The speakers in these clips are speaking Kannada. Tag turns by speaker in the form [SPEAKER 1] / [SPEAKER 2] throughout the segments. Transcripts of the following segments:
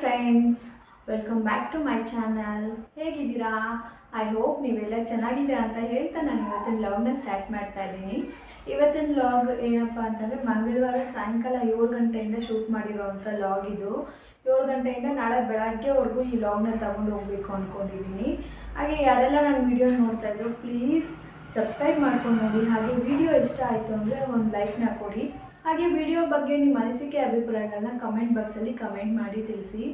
[SPEAKER 1] Friends welcome back to my channel ಹೇಗಿದ್ದೀರಾ? ಐ ಹೋಪ್ ನೀವೆಲ್ಲ ಚೆನ್ನಾಗಿದ್ದೀರಾ ಅಂತ ಹೇಳ್ತಾ ನಾನು ಇವತ್ತಿನ ಲಾಗ್ನ ಸ್ಟಾರ್ಟ್ ಮಾಡ್ತಾ ಇದ್ದೀನಿ. ಇವತ್ತಿನ ಲಾಗ್ ಏನಪ್ಪ ಅಂತಂದರೆ ಮಂಗಳವಾರ ಸಾಯಂಕಾಲ ಏಳು ಗಂಟೆಯಿಂದ ಶೂಟ್ ಮಾಡಿರೋವಂಥ ಲಾಗ್ ಇದು. ಏಳು ಗಂಟೆಯಿಂದ ನಾಳೆ ಬೆಳಗ್ಗೆವರೆಗೂ ಈ ಲಾಗ್ನ ತಗೊಂಡು ಹೋಗಬೇಕು ಅಂದ್ಕೊಂಡಿದ್ದೀನಿ ಹಾಗೆ ಯಾರೆಲ್ಲ ನನ್ನ ವಿಡಿಯೋ ನೋಡ್ತಾ ಇದ್ರು ಪ್ಲೀಸ್ ಸಬ್ಸ್ಕ್ರೈಬ್ ಮಾಡ್ಕೊಂಡು ನೋಡಿ ಹಾಗೆ ವಿಡಿಯೋ ಇಷ್ಟ ಆಯಿತು ಅಂದರೆ ಒಂದು ಲೈಕ್ನ ಕೊಡಿ. ಹಾಗೆ ವಿಡಿಯೋ ಬಗ್ಗೆ ನಿಮ್ಮ ಅನಿಸಿಕೆ ಅಭಿಪ್ರಾಯಗಳನ್ನ ಕಮೆಂಟ್ ಬಾಕ್ಸಲ್ಲಿ ಕಮೆಂಟ್ ಮಾಡಿ ತಿಳಿಸಿ.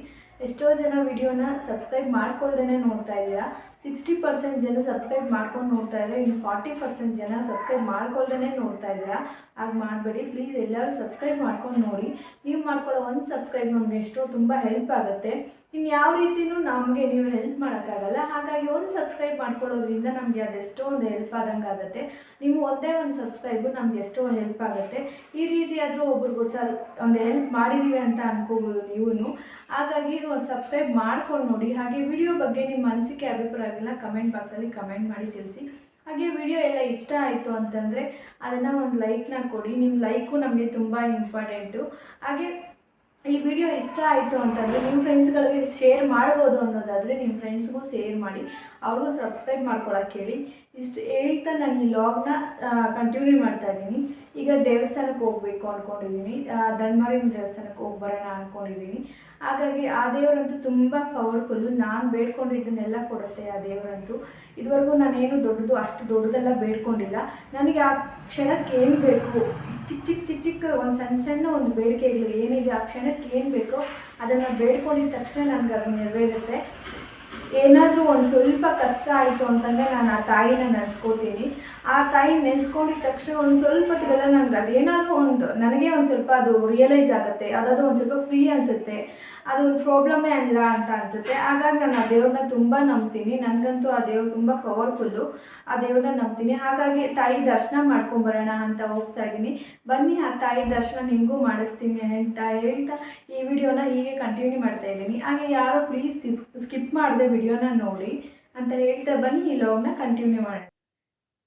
[SPEAKER 1] ಎಷ್ಟೋ ಜನ ವಿಡಿಯೋನ ಸಬ್ಸ್ಕ್ರೈಬ್ ಮಾಡ್ಕೊಳ್ದೇ ನೋಡ್ತಾ ಇದ್ದೀರಾ. ಸಿಕ್ಸ್ಟಿ ಪರ್ಸೆಂಟ್ ಜನ ಸಬ್ಸ್ಕ್ರೈಬ್ ಮಾಡ್ಕೊಂಡು ನೋಡ್ತಾ ಇದ್ದಾರೆ ಇನ್ನು ಫಾರ್ಟಿ ಪರ್ಸೆಂಟ್ ಜನ ಸಬ್ಸ್ಕ್ರೈಬ್ ಮಾಡ್ಕೊಳ್ದೇ ನೋಡ್ತಾ ಇದ್ದೀರಾ? ಹಾಗೆ ಮಾಡಬೇಡಿ ಪ್ಲೀಸ್ ಎಲ್ಲರೂ ಸಬ್ಸ್ಕ್ರೈಬ್ ಮಾಡ್ಕೊಂಡು ನೋಡಿ. ನೀವು ಮಾಡ್ಕೊಳ್ಳೋ ಒಂದು ಸಬ್ಸ್ಕ್ರೈಬ್ ನಮಗೆ ಎಷ್ಟೋ ತುಂಬ ಹೆಲ್ಪ್ ಆಗುತ್ತೆ. ಇನ್ನು ಯಾವ ರೀತಿಯೂ ನಮಗೆ ನೀವು ಹೆಲ್ಪ್ ಮಾಡೋಕ್ಕಾಗಲ್ಲ. ಹಾಗಾಗಿ ಒಂದು ಸಬ್ಸ್ಕ್ರೈಬ್ ಮಾಡ್ಕೊಳ್ಳೋದ್ರಿಂದ ನಮಗೆ ಅದೆಷ್ಟೋ ಒಂದು ಹೆಲ್ಪ್ ಆದಂಗೆ ಆಗುತ್ತೆ. ನೀವು ಒಂದೇ ಒಂದು ಸಬ್ಸ್ಕ್ರೈಬು ನಮ್ಗೆ ಎಷ್ಟೋ ಹೆಲ್ಪ್ ಆಗುತ್ತೆ. ಈ ರೀತಿ ಆದರೂ ಒಬ್ರಿಗೂ ಸಲ್ ಒಂದು ಹೆಲ್ಪ್ ಮಾಡಿದ್ದೀವಿ ಅಂತ ಅನ್ಕೋಬೋದು ನೀವು ಹಾಗಾಗಿ ಒಂದು ಸಬ್ಸ್ಕ್ರೈಬ್ ಮಾಡ್ಕೊಂಡು ನೋಡಿ. ಹಾಗೆ ವಿಡಿಯೋ ಬಗ್ಗೆ ನಿಮ್ಮ ಅನಿಸಿಕೆ ಅಭಿಪ್ರಾಯಗಳನ್ನ ಕಮೆಂಟ್ ಬಾಕ್ಸಲ್ಲಿ ಕಮೆಂಟ್ ಮಾಡಿ ತಿಳಿಸಿ. ಹಾಗೆ ವಿಡಿಯೋ ಎಲ್ಲ ಇಷ್ಟ ಆಯಿತು ಅಂತಂದರೆ ಅದನ್ನು ಒಂದು ಲೈಕ್ನ ಕೊಡಿ. ನಿಮ್ಮ ಲೈಕು ನಮಗೆ ತುಂಬ ಇಂಪಾರ್ಟೆಂಟು ಹಾಗೆ ಈ ವಿಡಿಯೋ ಇಷ್ಟ ಆಯಿತು ಅಂತಂದರೆ ನಿಮ್ಮ ಫ್ರೆಂಡ್ಸ್ಗಳಿಗೆ ಶೇರ್ ಮಾಡ್ಬೋದು ಅನ್ನೋದಾದರೆ ನಿಮ್ಮ ಫ್ರೆಂಡ್ಸ್ಗೂ ಶೇರ್ ಮಾಡಿ. ಅವ್ರಿಗೂ ಸಬ್ಸ್ಕ್ರೈಬ್ ಮಾಡ್ಕೊಳಕ್ಕೆ ಹೇಳಿ. ಇಷ್ಟು ಹೇಳ್ತಾ ನಾನು ಈ ಲಾಗ್ನ ಕಂಟಿನ್ಯೂ ಮಾಡ್ತಾ ಇದ್ದೀನಿ. ಈಗ ದೇವಸ್ಥಾನಕ್ಕೆ ಹೋಗಬೇಕು ಅಂದ್ಕೊಂಡಿದ್ದೀನಿ ಧನ್ಮಾರಿಯಮ್ಮ ದೇವಸ್ಥಾನಕ್ಕೆ ಹೋಗಿ ಬರೋಣ ಅಂದ್ಕೊಂಡಿದ್ದೀನಿ ಹಾಗಾಗಿ ಆ ದೇವರಂತೂ ತುಂಬ ಪವರ್ಫುಲ್ಲು ನಾನು ಬೇಡ್ಕೊಂಡಿದ್ದನ್ನೆಲ್ಲ ಕೊಡುತ್ತೆ ಆ ದೇವರಂತೂ. ಇದುವರೆಗೂ ನಾನೇನು ದೊಡ್ಡದು, ಅಷ್ಟು ದೊಡ್ಡದೆಲ್ಲ ಬೇಡ್ಕೊಂಡಿಲ್ಲ. ನನಗೆ ಆ ಕ್ಷಣಕ್ಕೆ ಏನು ಬೇಕು? ಚಿಕ್ಕ ಚಿಕ್ಕ ಚಿಕ್ಕ ಚಿಕ್ಕ ಒಂದು ಸಣ್ಣ ಸಣ್ಣ ಒಂದು ಬೇಡಿಕೆಗಳು ಏನಿದೆ, ಆ ಕ್ಷಣಕ್ಕೆ ಏನು ಬೇಕೋ ಅದನ್ನು ಬೇಡ್ಕೊಂಡಿದ್ದ ತಕ್ಷಣ ನನಗೆ ಅದು ನೆರವೇರುತ್ತೆ. ಏನಾದರೂ ಒಂದು ಸ್ವಲ್ಪ ಕಷ್ಟ ಆಯಿತು ಅಂತಂದರೆ ನಾನು ಆ ತಾಯಿನ ನೆನೆಸ್ಕೋತೀನಿ. ಆ ತಾಯಿ ನೆನೆಸ್ಕೊಂಡಿದ ತಕ್ಷಣ ಒಂದು ಸ್ವಲ್ಪ ಹೊತ್ತಿಗೆಲ್ಲ ನನಗೆ ಅದೇನಾದರೂ ಒಂದು, ನನಗೆ ಒಂದು ಸ್ವಲ್ಪ ಅದು ರಿಯಲೈಸ್ ಆಗುತ್ತೆ, ಅದಾದರೂ ಒಂದು ಸ್ವಲ್ಪ ಫ್ರೀ ಅನಿಸುತ್ತೆ. ಅದು ಒಂದು ಪ್ರಾಬ್ಲಮ್ಮೇ ಅಲ್ಲ ಅಂತ ಅನಿಸುತ್ತೆ. ಹಾಗಾಗಿ ನಾನು ಆ ದೇವ್ರನ್ನ ತುಂಬ ನಂಬ್ತೀನಿ. ನನಗಂತೂ ಆ ದೇವ್ರು ತುಂಬ ಪವರ್ಫುಲ್ಲು ಆ ದೇವ್ರನ್ನ ನಂಬ್ತೀನಿ. ಹಾಗಾಗಿ ತಾಯಿ ದರ್ಶನ ಮಾಡ್ಕೊಂಬರೋಣ ಅಂತ ಹೋಗ್ತಾ ಇದ್ದೀನಿ. ಬನ್ನಿ, ಆ ತಾಯಿ ದರ್ಶನ ನಿಮಗೂ ಮಾಡಿಸ್ತೀನಿ ಅಂತ ಹೇಳ್ತಾ ಈ ವಿಡಿಯೋನ ಹೀಗೆ ಕಂಟಿನ್ಯೂ ಮಾಡ್ತಾ ಇದ್ದೀನಿ. ಹಾಗೆ ಯಾರು ಪ್ಲೀಸ್ ಸ್ಕಿಪ್ ಮಾಡಿದೆ ವಿಡಿಯೋನ ನೋಡಿ ಅಂತ ಹೇಳ್ತಾ ಬನ್ನಿ. ಈ ಲಾಗ್ನ ಕಂಟಿನ್ಯೂ ಮಾಡೋಣ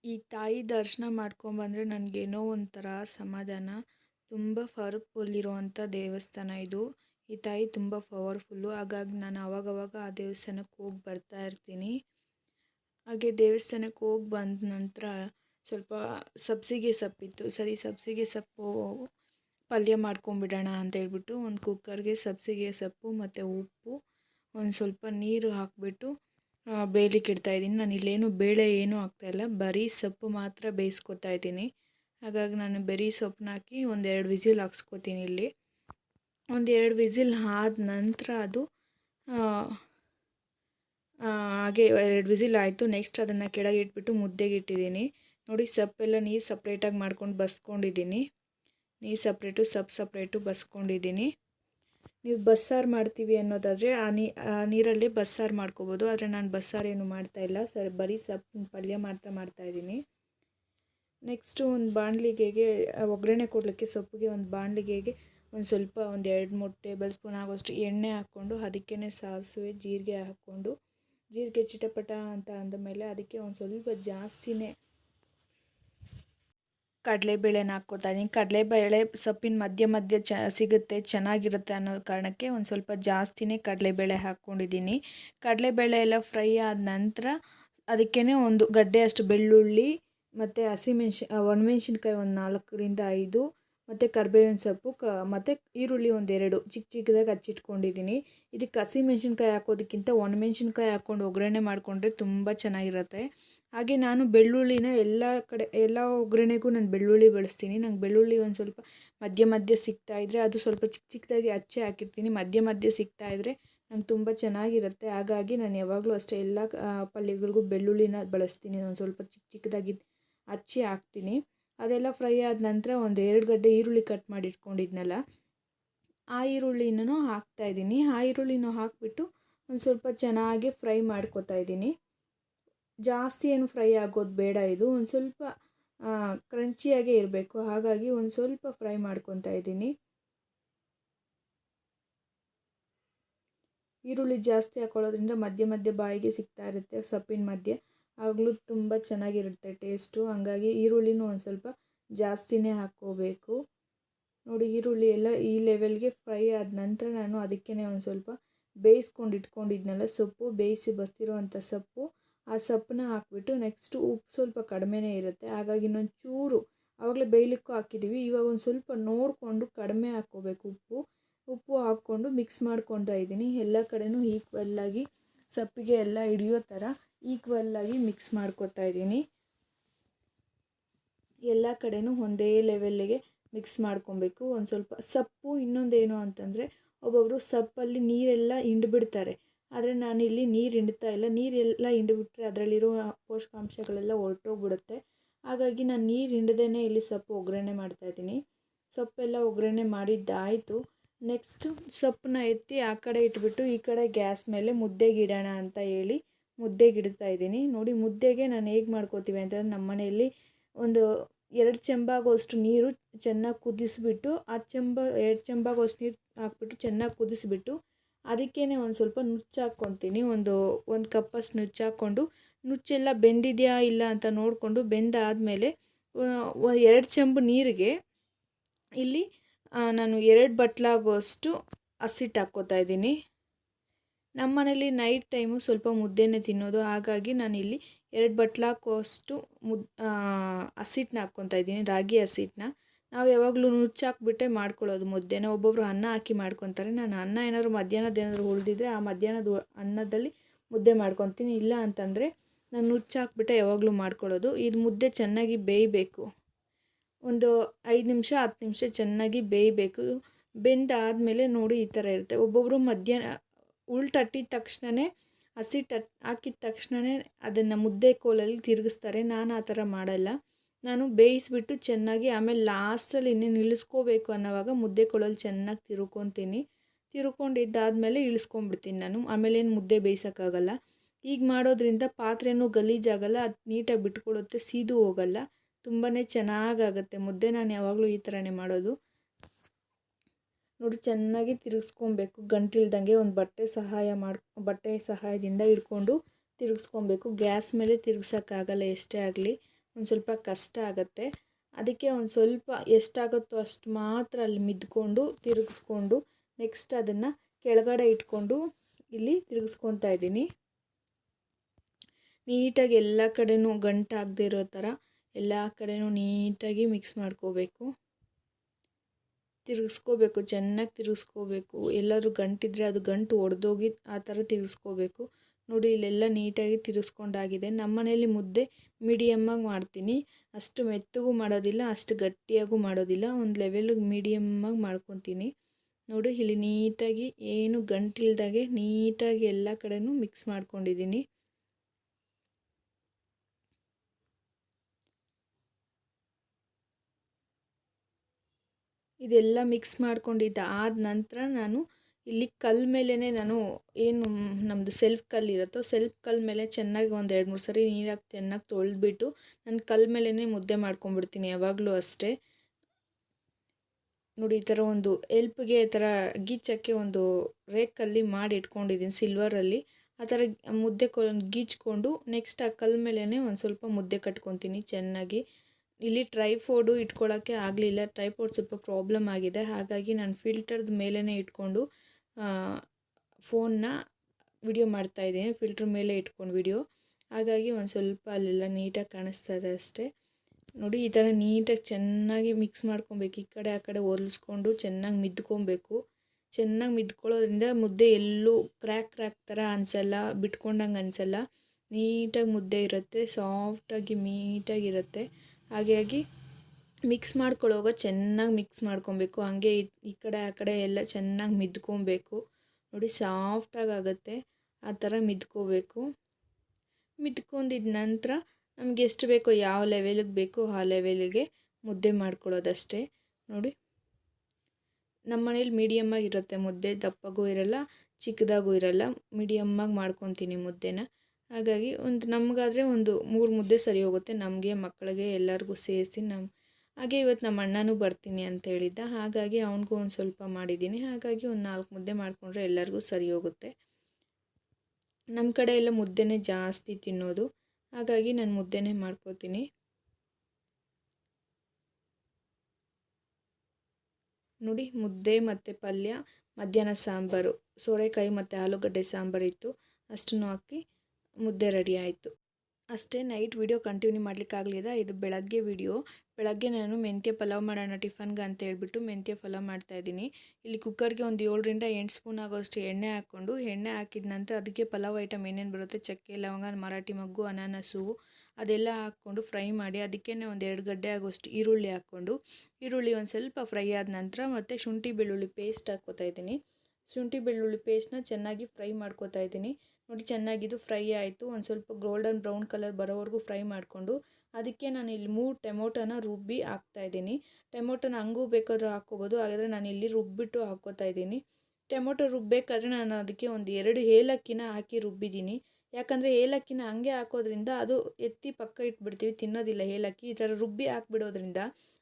[SPEAKER 1] ಈ ತಾಯಿ ದರ್ಶನ ಮಾಡ್ಕೊಂಬಂದರೆ ನನಗೇನೋ ಒಂಥರ ಸಮಾಧಾನ. ತುಂಬ ಫರ್ಫುಲ್ಲಿರುವಂಥ ದೇವಸ್ಥಾನ ಇದು. ಈ ತಾಯಿ ತುಂಬ ಪವರ್ಫುಲ್ಲು ಹಾಗಾಗಿ ನಾನು ಆವಾಗವಾಗ ಆ ದೇವಸ್ಥಾನಕ್ಕೆ ಹೋಗಿ ಬರ್ತಾ ಇರ್ತೀನಿ. ಹಾಗೆ ದೇವಸ್ಥಾನಕ್ಕೆ ಹೋಗಿ ಬಂದ ನಂತರ ಸ್ವಲ್ಪ ಸಬ್ಸಿಗೆ ಸೊಪ್ಪಿತ್ತು. ಸರಿ, ಸಬ್ಸಿಗೆ ಸೊಪ್ಪು ಪಲ್ಯ ಮಾಡ್ಕೊಂಬಿಡೋಣ ಅಂತ ಹೇಳ್ಬಿಟ್ಟು ಒಂದು ಕುಕ್ಕರ್ಗೆ ಸಬ್ಸಿಗೆ ಸೊಪ್ಪು ಮತ್ತು ಉಪ್ಪು, ಒಂದು ಸ್ವಲ್ಪ ನೀರು ಹಾಕಿಬಿಟ್ಟು ಬೇಯಲಿಕ್ಕೆ ಇಡ್ತಾಯಿದ್ದೀನಿ ನಾನು ಇಲ್ಲೇನು ಬೇಳೆ ಏನೂ ಹಾಕ್ತಾಯಿಲ್ಲ ಬರೀ ಸೊಪ್ಪು ಮಾತ್ರ ಬೇಯಿಸ್ಕೊತಾ ಇದ್ದೀನಿ. ಹಾಗಾಗಿ ನಾನು ಬರೀ ಸೊಪ್ಪನ್ನ ಹಾಕಿ ಒಂದೆರಡು ವಿಸಿಲ್ ಹಾಕ್ಸ್ಕೊತೀನಿ ಇಲ್ಲಿ. ಒಂದು ಎರಡು ವಿಸಿಲ್ ಆದ ನಂತರ ಅದು ಹಾಗೆ ಎರಡು ವಿಸಿಲ್ ಆಯಿತು. ನೆಕ್ಸ್ಟ್ ಅದನ್ನು ಕೆಳಗೆ ಇಟ್ಬಿಟ್ಟು ಮುದ್ದೆಗೆ ಇಟ್ಟಿದ್ದೀನಿ. ನೋಡಿ ಸಪ್ಪೆಲ್ಲ ನೀರು ಸಪ್ರೇಟಾಗಿ ಮಾಡ್ಕೊಂಡು ಬಸ್ಕೊಂಡಿದ್ದೀನಿ. ನೀರು ಸಪ್ರೇಟು ಸಪ್ ಸಪ್ರೇಟು ಬಸ್ಕೊಂಡಿದ್ದೀನಿ. ನೀವು ಬಸ್ಸಾರು ಮಾಡ್ತೀವಿ ಅನ್ನೋದಾದರೆ ಆ ನೀ ನೀರಲ್ಲಿ ಬಸ್ಸಾರು ಮಾಡ್ಕೋಬೋದು. ಆದರೆ ನಾನು ಬಸ್ಸಾರು ಏನು ಮಾಡ್ತಾಯಿಲ್ಲ ಸರ್, ಬರೀ ಸಪ್ ಪಲ್ಯ ಮಾತ್ರ ಮಾಡ್ತಾಯಿದ್ದೀನಿ ನೆಕ್ಸ್ಟು ಒಂದು ಬಾಣಲಿಗೆಗೆ, ಒಗ್ಗರಣೆ ಕೊಡಲಿಕ್ಕೆ ಸೊಪ್ಪಿಗೆ ಒಂದು ಬಾಣಲಿಗೆಗೆ ಒಂದು ಸ್ವಲ್ಪ ಒಂದು ಎರಡು ಮೂರು ಟೇಬಲ್ ಸ್ಪೂನ್ ಆಗೋಷ್ಟು ಎಣ್ಣೆ ಹಾಕ್ಕೊಂಡು ಅದಕ್ಕೇ ಸಾಸಿವೆ, ಜೀರಿಗೆ ಹಾಕ್ಕೊಂಡು, ಜೀರಿಗೆ ಚಿಟಪಟ ಅಂತ ಅಂದಮೇಲೆ ಅದಕ್ಕೆ ಒಂದು ಸ್ವಲ್ಪ ಜಾಸ್ತಿನೇ ಕಡಲೆಬೇಳೆನ ಹಾಕ್ಕೊತಾ ಇದ್ದೀನಿ ಕಡಲೆಬೇಳೆ ಸೊಪ್ಪಿನ ಮಧ್ಯ ಮಧ್ಯ ಚ ಸಿಗುತ್ತೆ, ಚೆನ್ನಾಗಿರುತ್ತೆ ಅನ್ನೋ ಕಾರಣಕ್ಕೆ ಒಂದು ಸ್ವಲ್ಪ ಜಾಸ್ತಿನೇ ಕಡಲೆಬೇಳೆ ಹಾಕ್ಕೊಂಡಿದ್ದೀನಿ ಕಡಲೆಬೇಳೆ ಎಲ್ಲ ಫ್ರೈ ಆದ ನಂತರ ಅದಕ್ಕೇ ಒಂದು ಗಡ್ಡೆಯಷ್ಟು ಬೆಳ್ಳುಳ್ಳಿ ಮತ್ತು ಹಸಿಮೆಣ್ಸಿ ಒಣಮೆಣ್ಸಿನ್ಕಾಯಿ ಒಂದು ನಾಲ್ಕರಿಂದ ಐದು ಮತ್ತು ಕರ್ಬೇವಿನ ಸೊಪ್ಪು, ಕ, ಮತ್ತು ಈರುಳ್ಳಿ ಒಂದೆರಡು ಚಿಕ್ಕ ಚಿಕ್ಕದಾಗಿ ಹಚ್ಚಿಟ್ಕೊಂಡಿದ್ದೀನಿ. ಇದಕ್ಕೆ ಹಸಿಮೆಣ್ಸಿನ್ಕಾಯಿ ಹಾಕೋದಕ್ಕಿಂತ ಒಣ ಒಣಮೆಣ್ಸಿನ್ಕಾಯಿ ಹಾಕ್ಕೊಂಡು ಒಗ್ಗರಣೆ ಮಾಡಿಕೊಂಡ್ರೆ ತುಂಬ ಚೆನ್ನಾಗಿರುತ್ತೆ. ಹಾಗೆ ನಾನು ಬೆಳ್ಳುಳ್ಳಿನ ಎಲ್ಲ ಕಡೆ, ಎಲ್ಲ ಒಗ್ಗರಣೆಗೂ ನಾನು ಬೆಳ್ಳುಳ್ಳಿ ಬಳಸ್ತೀನಿ. ನಂಗೆ ಬೆಳ್ಳುಳ್ಳಿ ಒಂದು ಸ್ವಲ್ಪ ಮಧ್ಯ ಮಧ್ಯ ಸಿಗ್ತಾಯಿದ್ರೆ ಅದು ಸ್ವಲ್ಪ ಚಿಕ್ಕ ಚಿಕ್ಕದಾಗಿ ಹಚ್ಚೆ ಹಾಕಿರ್ತೀನಿ. ಮಧ್ಯ ಮಧ್ಯ ಸಿಗ್ತಾಯಿದ್ರೆ ನಂಗೆ ತುಂಬ ಚೆನ್ನಾಗಿರುತ್ತೆ. ಹಾಗಾಗಿ ನಾನು ಯಾವಾಗಲೂ ಅಷ್ಟೇ ಎಲ್ಲ ಪಲ್ಯಗಳಿಗೂ ಬೆಳ್ಳುಳ್ಳಿನ ಬಳಸ್ತೀನಿ. ಒಂದು ಸ್ವಲ್ಪ ಚಿಕ್ಕ ಚಿಕ್ಕದಾಗಿ ಹಚ್ಚಿ ಹಾಕ್ತೀನಿ. ಅದೆಲ್ಲ ಫ್ರೈ ಆದ ನಂತರ ಒಂದು ಎರಡು ಗಡ್ಡೆ ಈರುಳ್ಳಿ ಕಟ್ ಮಾಡಿ ಇಟ್ಕೊಂಡಿದ್ನಲ್ಲ, ಆ ಈರುಳ್ಳಿನೂ ಹಾಕ್ತಾಯಿದ್ದೀನಿ ಆ ಈರುಳ್ಳಿನೂ ಹಾಕಿಬಿಟ್ಟು ಒಂದು ಸ್ವಲ್ಪ ಚೆನ್ನಾಗಿ ಫ್ರೈ ಮಾಡ್ಕೊತಾ ಇದ್ದೀನಿ. ಜಾಸ್ತಿ ಏನು ಫ್ರೈ ಆಗೋದು ಬೇಡ ಇದು. ಒಂದು ಸ್ವಲ್ಪ ಕ್ರಂಚಿಯಾಗೇ ಇರಬೇಕು. ಹಾಗಾಗಿ ಒಂದು ಸ್ವಲ್ಪ ಫ್ರೈ ಮಾಡ್ಕೊತಾ ಇದ್ದೀನಿ. ಈರುಳ್ಳಿ ಜಾಸ್ತಿ ಹಾಕೊಳ್ಳೋದ್ರಿಂದ ಮಧ್ಯೆ ಮಧ್ಯೆ ಬಾಯಿಗೆ ಸಿಗ್ತಾ ಇರುತ್ತೆ ಸೊಪ್ಪಿನ ಮಧ್ಯೆ. ಆಗಲೂ ತುಂಬ ಚೆನ್ನಾಗಿರುತ್ತೆ ಟೇಸ್ಟು. ಹಂಗಾಗಿ ಈರುಳ್ಳಿನೂ ಒಂದು ಸ್ವಲ್ಪ ಜಾಸ್ತಿನೇ ಹಾಕ್ಕೋಬೇಕು. ನೋಡಿ ಈರುಳ್ಳಿ ಎಲ್ಲ ಈ ಲೆವೆಲ್ಗೆ ಫ್ರೈ ಆದ ನಂತರ ನಾನು ಅದಕ್ಕೇ ಒಂದು ಸ್ವಲ್ಪ ಬೇಯಿಸ್ಕೊಂಡು ಇಟ್ಕೊಂಡಿದ್ನಲ್ಲ ಸೊಪ್ಪು, ಬೇಯಿಸಿ ಬಸ್ತಿರೋವಂಥ ಸೊಪ್ಪು. ಆ ಸೊಪ್ಪನ್ನ ಹಾಕ್ಬಿಟ್ಟು ನೆಕ್ಸ್ಟು ಉಪ್ಪು ಸ್ವಲ್ಪ ಕಡಿಮೆನೇ ಇರುತ್ತೆ. ಹಾಗಾಗಿ ಇನ್ನೊಂದು ಚೂರು, ಆವಾಗಲೇ ಬೇಯಲಿಕ್ಕೂ ಹಾಕಿದ್ದೀವಿ ಇವಾಗ ಒಂದು ಸ್ವಲ್ಪ ನೋಡಿಕೊಂಡು ಕಡಿಮೆ ಹಾಕ್ಕೋಬೇಕು ಉಪ್ಪು. ಉಪ್ಪು ಹಾಕ್ಕೊಂಡು ಮಿಕ್ಸ್ ಮಾಡ್ಕೊತಾ ಇದ್ದೀನಿ. ಎಲ್ಲ ಕಡೆನೂ ಈಕ್ವಲ್ಲಾಗಿ ಸೊಪ್ಪಿಗೆ ಎಲ್ಲ ಹಿಡಿಯೋ ಥರ ಈಕ್ವಲ್ಲಾಗಿ ಮಿಕ್ಸ್ ಮಾಡ್ಕೊತಾ ಇದ್ದೀನಿ. ಎಲ್ಲ ಕಡೆನೂ ಒಂದೇ ಲೆವೆಲ್ಲಿಗೆ ಮಿಕ್ಸ್ ಮಾಡ್ಕೊಬೇಕು. ಒಂದು ಸ್ವಲ್ಪ ಸೊಪ್ಪು ಇನ್ನೊಂದೇನು ಅಂತಂದರೆ ಒಬ್ಬೊಬ್ಬರು ಸೊಪ್ಪಲ್ಲಿ ನೀರೆಲ್ಲ ಹಿಂಡ್ಬಿಡ್ತಾರೆ. ಆದರೆ ನಾನಿಲ್ಲಿ ನೀರು ಹಿಂಡ್ತಾ ಇಲ್ಲ. ನೀರೆಲ್ಲ ಹಿಂಡ್ಬಿಟ್ರೆ ಅದರಲ್ಲಿರೋ ಪೋಷಕಾಂಶಗಳೆಲ್ಲ ಹೊರಟೋಗ್ಬಿಡುತ್ತೆ. ಹಾಗಾಗಿ ನಾನು ನೀರು ಹಿಂಡ್ದೇ ಇಲ್ಲಿ ಸೊಪ್ಪು ಒಗ್ಗರಣೆ ಮಾಡ್ತಾಯಿದ್ದೀನಿ ಸೊಪ್ಪೆಲ್ಲ ಒಗ್ಗರಣೆ ಮಾಡಿದ್ದಾಯಿತು. ನೆಕ್ಸ್ಟು ಸೊಪ್ಪನ್ನ ಎತ್ತಿ ಆ ಕಡೆ ಇಟ್ಬಿಟ್ಟು ಈ ಕಡೆ ಗ್ಯಾಸ್ ಮೇಲೆ ಮುದ್ದೆಗಿಡೋಣ ಅಂತ ಹೇಳಿ ಮುದ್ದೆಗೆ ಇಡ್ತಾ ಇದ್ದೀನಿ. ನೋಡಿ ಮುದ್ದೆಗೆ ನಾನು ಹೇಗೆ ಮಾಡ್ಕೋತೀವಿ ಅಂತಂದರೆ ನಮ್ಮ ಮನೆಯಲ್ಲಿ ಒಂದು ಎರಡು ಚೆಂಬಾಗುವಷ್ಟು ನೀರು ಚೆನ್ನಾಗಿ ಕುದಿಸಿಬಿಟ್ಟು, ಆ ಚೆಂಬ, ಎರಡು ಚೆಂಬಾಗುವಷ್ಟು ನೀರು ಹಾಕ್ಬಿಟ್ಟು ಚೆನ್ನಾಗಿ ಕುದಿಸಿಬಿಟ್ಟು ಅದಕ್ಕೇ ಒಂದು ಸ್ವಲ್ಪ ನುಚ್ಚು ಹಾಕ್ಕೊತೀನಿ. ಒಂದು ಒಂದು ಕಪ್ಪಷ್ಟು ನುಚ್ಚು ಹಾಕ್ಕೊಂಡು ನುಚ್ಚೆಲ್ಲ ಬೆಂದಿದೆಯಾ ಇಲ್ಲ ಅಂತ ನೋಡಿಕೊಂಡು ಬೆಂದಾದಮೇಲೆ ಎರಡು ಚೆಂಬು ನೀರಿಗೆ ಇಲ್ಲಿ ನಾನು ಎರಡು ಬಟ್ಲಾಗುವಷ್ಟು ಹಸಿಟ್ಟು ಹಾಕ್ಕೋತಾ ಇದ್ದೀನಿ. ನಮ್ಮ ಮನೇಲಿ ನೈಟ್ ಟೈಮು ಸ್ವಲ್ಪ ಮುದ್ದೆನೇ ತಿನ್ನೋದು. ಹಾಗಾಗಿ ನಾನಿಲ್ಲಿ ಎರಡು ಬಟ್ಲಾಕೋಷ್ಟು ಮುದ್ ಹಸಿಟ್ಟನ್ನ ಹಾಕ್ಕೊತಾ ಇದ್ದೀನಿ, ರಾಗಿ ಹಸಿಟ್ಟನ್ನ ನಾವು ಯಾವಾಗಲೂ ನುಚ್ಚಾಕ್ಬಿಟ್ಟೆ ಮಾಡ್ಕೊಳ್ಳೋದು ಮುದ್ದೆನ. ಒಬ್ಬೊಬ್ಬರು ಅನ್ನ ಹಾಕಿ ಮಾಡ್ಕೊತಾರೆ. ನಾನು ಅನ್ನ ಏನಾದರೂ ಮಧ್ಯಾಹ್ನದ ಏನಾದರೂ ಉಳಿದಿದ್ರೆ ಆ ಮಧ್ಯಾಹ್ನದ ಅನ್ನದಲ್ಲಿ ಮುದ್ದೆ ಮಾಡ್ಕೊತೀನಿ. ಇಲ್ಲ ಅಂತಂದರೆ ನಾನು ನುಚ್ಚಾಕ್ಬಿಟ್ಟೆ ಯಾವಾಗಲೂ ಮಾಡ್ಕೊಳ್ಳೋದು. ಇದು ಮುದ್ದೆ ಚೆನ್ನಾಗಿ ಬೇಯಬೇಕು. ಒಂದು ಐದು ನಿಮಿಷ, ಹತ್ತು ನಿಮಿಷ ಚೆನ್ನಾಗಿ ಬೇಯಬೇಕು. ಬೆಂದಾದಮೇಲೆ ನೋಡಿ ಈ ಥರ ಇರುತ್ತೆ. ಒಬ್ಬೊಬ್ಬರು ಮಧ್ಯಾಹ್ನ ಉಲ್ಟಟ್ಟಿದ ತಕ್ಷಣವೇ ಹಸಿಟ್ಟು ಹಾಕಿದ ತಕ್ಷಣವೇ ಅದನ್ನು ಮುದ್ದೆ ಕೋಲಲ್ಲಿ ತಿರುಗಿಸ್ತಾರೆ. ನಾನು ಆ ಥರ ಮಾಡಲ್ಲ. ನಾನು ಬೇಯಿಸಿಬಿಟ್ಟು ಚೆನ್ನಾಗಿ ಆಮೇಲೆ ಲಾಸ್ಟಲ್ಲಿ ಇನ್ನೇನು ಇಳಿಸ್ಕೋಬೇಕು ಅನ್ನೋವಾಗ ಮುದ್ದೆ ಕೋಲಲ್ಲಿ ಚೆನ್ನಾಗಿ ತಿರ್ಕೊತೀನಿ ತಿರುಕೊಂಡಿದ್ದಾದಮೇಲೆ ಇಳಿಸ್ಕೊಂಬಿಡ್ತೀನಿ ನಾನು. ಆಮೇಲೆ ಏನು ಮುದ್ದೆ ಬೇಯಿಸೋಕ್ಕಾಗಲ್ಲ. ಈಗ ಮಾಡೋದ್ರಿಂದ ಪಾತ್ರೆನೂ ಗಲೀಜಾಗಲ್ಲ, ಅದು ನೀಟಾಗಿ ಬಿಟ್ಕೊಳ್ಳುತ್ತೆ ಸೀದು ಹೋಗಲ್ಲ. ತುಂಬಾ ಚೆನ್ನಾಗಾಗುತ್ತೆ ಮುದ್ದೆ. ನಾನು ಯಾವಾಗಲೂ ಈ ಥರನೇ ಮಾಡೋದು. ನೋಡಿ, ಚೆನ್ನಾಗಿ ತಿರುಗಿಸ್ಕೊಬೇಕು. ಗಂಟಿಲ್ದಂಗೆ ಒಂದು ಬಟ್ಟೆ ಸಹಾಯ ಮಾಡಿ, ಬಟ್ಟೆ ಸಹಾಯದಿಂದ ಹಿಡ್ಕೊಂಡು ತಿರುಗಿಸ್ಕೊಬೇಕು. ಗ್ಯಾಸ್ ಮೇಲೆ ತಿರುಗ್ಸೋಕ್ಕಾಗಲ್ಲ, ಎಷ್ಟೇ ಆಗಲಿ. ಒಂದು ಸ್ವಲ್ಪ ಕಷ್ಟ ಆಗುತ್ತೆ. ಅದಕ್ಕೆ ಒಂದು ಸ್ವಲ್ಪ ಎಷ್ಟಾಗುತ್ತೋ ಅಷ್ಟು ಮಾತ್ರ ಅಲ್ಲಿ ಮಿದ್ಕೊಂಡು ತಿರುಗಿಸ್ಕೊಂಡು ನೆಕ್ಸ್ಟ್ ಅದನ್ನು ಕೆಳಗಡೆ ಇಟ್ಕೊಂಡು ಇಲ್ಲಿ ತಿರುಗಿಸ್ಕೊತಾ ಇದ್ದೀನಿ. ನೀಟಾಗಿ ಎಲ್ಲ ಕಡೆಯೂ ಗಂಟಾಗದೇ ಇರೋ ಥರ ಎಲ್ಲ ಕಡೆಯೂ ನೀಟಾಗಿ ಮಿಕ್ಸ್ ಮಾಡ್ಕೋಬೇಕು. ತಿರುಗಿಸ್ಕೋಬೇಕು, ಚೆನ್ನಾಗಿ ತಿರುಗಿಸ್ಕೋಬೇಕು. ಎಲ್ಲಾದರೂ ಗಂಟಿದ್ರೆ ಅದು ಗಂಟು ಒಡೆದೋಗಿ ಆ ಥರ ತಿರುಗಿಸ್ಕೋಬೇಕು. ನೋಡಿ, ಇಲ್ಲೆಲ್ಲ ನೀಟಾಗಿ ತಿರುಗಿಸ್ಕೊಂಡಾಗಿದೆ. ನಮ್ಮ ಮನೇಲಿ ಮುದ್ದೆ ಮೀಡಿಯಮ್ಮಾಗಿ ಮಾಡ್ತೀನಿ. ಅಷ್ಟು ಮೆತ್ತಗೂ ಮಾಡೋದಿಲ್ಲ, ಅಷ್ಟು ಗಟ್ಟಿಯಾಗೂ ಮಾಡೋದಿಲ್ಲ. ಒಂದು ಲೆವೆಲ್ಗೆ ಮೀಡಿಯಮ್ಮಾಗಿ ಮಾಡ್ಕೊತೀನಿ. ನೋಡಿ, ಇಲ್ಲಿ ನೀಟಾಗಿ, ಏನು ಗಂಟಿಲ್ದಾಗೆ ನೀಟಾಗಿ ಎಲ್ಲ ಕಡೆನೂ ಮಿಕ್ಸ್ ಮಾಡ್ಕೊಂಡಿದ್ದೀನಿ. ಇದೆಲ್ಲ ಮಿಕ್ಸ್ ಮಾಡ್ಕೊಂಡಿದ್ದ. ಆದ ನಂತರ ನಾನು ಇಲ್ಲಿ ಕಲ್ ಮೇಲೇ ನಾನು ಏನು ನಮ್ಮದು ಸೆಲ್ಫ್ ಕಲ್ ಇರುತ್ತೋ ಸೆಲ್ಫ್ ಕಲ್ ಮೇಲೆ ಚೆನ್ನಾಗಿ ಒಂದು ಎರಡು ಮೂರು ಸರಿ ನೀರಾಗಿ ಚೆನ್ನಾಗಿ ತೊಳೆದ್ಬಿಟ್ಟು ನಾನು ಕಲ್ ಮೇಲೇ ಮುದ್ದೆ ಮಾಡ್ಕೊಂಡ್ಬಿಡ್ತೀನಿ ಯಾವಾಗಲೂ ಅಷ್ಟೇ. ನೋಡಿ ಈ ಥರ ಒಂದು ಎಲ್ಪ್ಗೆ ಈ ಥರ ಗೀಚಕ್ಕೆ ಒಂದು ರೇಕಲ್ಲಿ ಮಾಡಿ ಇಟ್ಕೊಂಡಿದ್ದೀನಿ ಸಿಲ್ವರಲ್ಲಿ ಆ ಥರ ಮುದ್ದೆ ಕೊ, ಗೀಚ್ಕೊಂಡು ನೆಕ್ಸ್ಟ್ ಆ ಕಲ್ ಮೇಲೇ ಒಂದು ಸ್ವಲ್ಪ ಮುದ್ದೆ ಕಟ್ಕೊತೀನಿ ಚೆನ್ನಾಗಿ. ಇಲ್ಲಿ ಟ್ರೈಫೋಡು ಇಟ್ಕೊಳ್ಳೋಕ್ಕೆ ಆಗಲಿಲ್ಲ. ಟ್ರೈಫೋಡ್ ಸ್ವಲ್ಪ ಪ್ರಾಬ್ಲಮ್ ಆಗಿದೆ. ಹಾಗಾಗಿ ನಾನು ಫಿಲ್ಟರ್ದ ಮೇಲೇ ಇಟ್ಕೊಂಡು ಫೋನ್ನ ವಿಡಿಯೋ ಮಾಡ್ತಾ ಇದ್ದೀನಿ. ಫಿಲ್ಟ್ರ್ ಮೇಲೆ ಇಟ್ಕೊಂಡು ವಿಡಿಯೋ. ಹಾಗಾಗಿ ಒಂದು ಸ್ವಲ್ಪ ಅಲ್ಲೆಲ್ಲ ನೀಟಾಗಿ ಕಾಣಿಸ್ತಾ ಇದೆ ಅಷ್ಟೇ. ನೋಡಿ, ಈ ಥರ ನೀಟಾಗಿ ಚೆನ್ನಾಗಿ ಮಿಕ್ಸ್ ಮಾಡ್ಕೊಬೇಕು. ಈ ಕಡೆ ಆ ಕಡೆ ಹೊಲಿಸ್ಕೊಂಡು ಚೆನ್ನಾಗಿ ಮಿದ್ಕೊಬೇಕು. ಚೆನ್ನಾಗಿ ಮಿದ್ಕೊಳ್ಳೋದ್ರಿಂದ ಮುದ್ದೆ ಎಲ್ಲೂ ಕ್ರ್ಯಾಕ್ ಕ್ರ್ಯಾಕ್ ಥರ ಅನಿಸಲ್ಲ, ಬಿಟ್ಕೊಂಡಂಗೆ ಅನಿಸಲ್ಲ. ನೀಟಾಗಿ ಮುದ್ದೆ ಇರುತ್ತೆ. ಸಾಫ್ಟಾಗಿ ನೀಟಾಗಿರುತ್ತೆ ಹಾಗಾಗಿ ಮಿಕ್ಸ್ ಮಾಡ್ಕೊಳ್ಳೋವಾಗ ಚೆನ್ನಾಗಿ ಮಿಕ್ಸ್ ಮಾಡ್ಕೊಬೇಕು. ಹಂಗೆ ಈ ಕಡೆ ಆ ಕಡೆ ಎಲ್ಲ ಚೆನ್ನಾಗಿ ಮಿದ್ಕೊಬೇಕು. ನೋಡಿ ಸಾಫ್ಟಾಗಿ ಆಗುತ್ತೆ. ಆ ಥರ ಮಿದ್ಕೋಬೇಕು. ಮಿದ್ಕೊಂಡಿದ ನಂತರ ನಮ್ಗೆ ಎಷ್ಟು ಬೇಕೋ ಯಾವ ಲೆವೆಲಿಗೆ ಬೇಕೋ ಆ ಲೆವೆಲಿಗೆ ಮುದ್ದೆ ಮಾಡ್ಕೊಳ್ಳೋದಷ್ಟೇ. ನೋಡಿ ನಮ್ಮ ಮನೇಲಿ ಮೀಡಿಯಮ್ಮಾಗಿ ಇರುತ್ತೆ ಮುದ್ದೆ. ದಪ್ಪಗೂ ಇರಲ್ಲ, ಚಿಕ್ಕದಾಗೂ ಇರಲ್ಲ. ಮೀಡಿಯಮ್ಮಾಗಿ ಮಾಡ್ಕೊತೀನಿ ಮುದ್ದೆನ. ಹಾಗಾಗಿ ಒಂದು ನಮಗಾದರೆ ಒಂದು ಮೂರು ಮುದ್ದೆ ಸರಿ ಹೋಗುತ್ತೆ. ನಮಗೆ, ಮಕ್ಕಳಿಗೆ ಎಲ್ಲರಿಗೂ ಸೇರಿಸಿ ನಮ್ಮ ಹಾಗೆ ಇವತ್ತು ನಮ್ಮ ಅಣ್ಣನೂ ಬರ್ತೀನಿ ಅಂತ ಹೇಳಿದ್ದ. ಹಾಗಾಗಿ ಅವನಿಗೂ ಒಂದು ಸ್ವಲ್ಪ ಮಾಡಿದ್ದೀನಿ. ಹಾಗಾಗಿ ಒಂದು ನಾಲ್ಕು ಮುದ್ದೆ ಮಾಡಿಕೊಂಡ್ರೆ ಎಲ್ಲರಿಗೂ ಸರಿ ಹೋಗುತ್ತೆ. ನಮ್ಮ ಕಡೆ ಎಲ್ಲ ಮುದ್ದೆನೇ ಜಾಸ್ತಿ ತಿನ್ನೋದು. ಹಾಗಾಗಿ ನಾನು ಮುದ್ದೆನೇ ಮಾಡ್ಕೋತೀನಿ. ನೋಡಿ, ಮುದ್ದೆ ಮತ್ತು ಪಲ್ಯ, ಮಧ್ಯಾಹ್ನ ಸಾಂಬಾರು. ಸೋರೆಕಾಯಿ ಮತ್ತು ಆಲೂಗಡ್ಡೆ ಸಾಂಬಾರಿತ್ತು ಅಷ್ಟನ್ನು ಹಾಕಿ ಮುದ್ದೆ ರೆಡಿ ಆಯಿತು. ಅಷ್ಟೇ, ನೈಟ್ ವಿಡಿಯೋ ಕಂಟಿನ್ಯೂ ಮಾಡಲಿಕ್ಕಾಗಲಿಲ್ಲ. ಇದು ಬೆಳಗ್ಗೆ ವಿಡಿಯೋ. ಬೆಳಗ್ಗೆ ನಾನು ಮೆಂತ್ಯ ಪಲಾವ್ ಮಾಡೋಣ ಟಿಫನ್ಗೆ ಅಂತ ಹೇಳ್ಬಿಟ್ಟು ಮೆಂತ್ಯ ಪಲಾವ್ ಮಾಡ್ತಾ ಇದ್ದೀನಿ. ಇಲ್ಲಿ ಕುಕ್ಕರ್ಗೆ ಒಂದು ಏಳರಿಂದ ಎಂಟು ಸ್ಪೂನ್ ಆಗೋಷ್ಟು ಎಣ್ಣೆ ಹಾಕ್ಕೊಂಡು, ಎಣ್ಣೆ ಹಾಕಿದ ನಂತರ ಅದಕ್ಕೆ ಪಲಾವ್ ಐಟಮ್ ಏನೇನು ಬರುತ್ತೆ? ಚಕ್ಕೆ, ಲವಂಗ, ಮರಾಠಿ ಮಗ್ಗು, ಅನಾನಸು ಅದೆಲ್ಲ ಹಾಕ್ಕೊಂಡು ಫ್ರೈ ಮಾಡಿ ಅದಕ್ಕೇ ಒಂದು ಎರಡು ಗಡ್ಡೆ ಆಗೋಷ್ಟು ಈರುಳ್ಳಿ ಹಾಕ್ಕೊಂಡು, ಈರುಳ್ಳಿ ಒಂದು ಸ್ವಲ್ಪ ಫ್ರೈ ಆದ ನಂತರ ಮತ್ತು ಶುಂಠಿ ಬೆಳ್ಳುಳ್ಳಿ ಪೇಸ್ಟ್ ಹಾಕ್ಕೋತಾ ಇದ್ದೀನಿ. ಶುಂಠಿ ಬೆಳ್ಳುಳ್ಳಿ ಪೇಸ್ಟ್ನ ಚೆನ್ನಾಗಿ ಫ್ರೈ ಮಾಡ್ಕೋತಾ ಇದ್ದೀನಿ. ನೋಡಿ ಚೆನ್ನಾಗಿದ್ದು ಫ್ರೈ ಆಯಿತು. ಒಂದು ಸ್ವಲ್ಪ ಗೋಲ್ಡನ್ ಬ್ರೌನ್ ಕಲರ್ ಬರೋವರೆಗೂ ಫ್ರೈ ಮಾಡಿಕೊಂಡು ಅದಕ್ಕೆ ನಾನು ಇಲ್ಲಿ ಮೂರು ಟೊಮೊಟೊನ ರುಬ್ಬಿ ಹಾಕ್ತಾಯಿದ್ದೀನಿ ಟೊಮೊಟೊನ ಹಂಗೂ ಬೇಕಾದ್ರೂ ಹಾಕ್ಕೋಬೋದು, ಹಾಗಾದರೆ ನಾನು ಇಲ್ಲಿ ರುಬ್ಬಿಟ್ಟು ಹಾಕ್ಕೋತಾ ಇದ್ದೀನಿ. ಟೊಮೊಟೊ ರುಬ್ಬಬೇಕಾದ್ರೆ ನಾನು ಅದಕ್ಕೆ ಒಂದು ಎರಡು ಏಲಕ್ಕಿನ ಹಾಕಿ ರುಬ್ಬಿದ್ದೀನಿ. ಯಾಕಂದರೆ ಏಲಕ್ಕಿನ ಹಂಗೆ ಹಾಕೋದ್ರಿಂದ ಅದು ಎತ್ತಿ ಪಕ್ಕ ಇಟ್ಬಿಡ್ತೀವಿ, ತಿನ್ನೋದಿಲ್ಲ ಏಲಕ್ಕಿ. ಈ ಥರ ರುಬ್ಬಿ ಹಾಕ್ಬಿಡೋದ್ರಿಂದ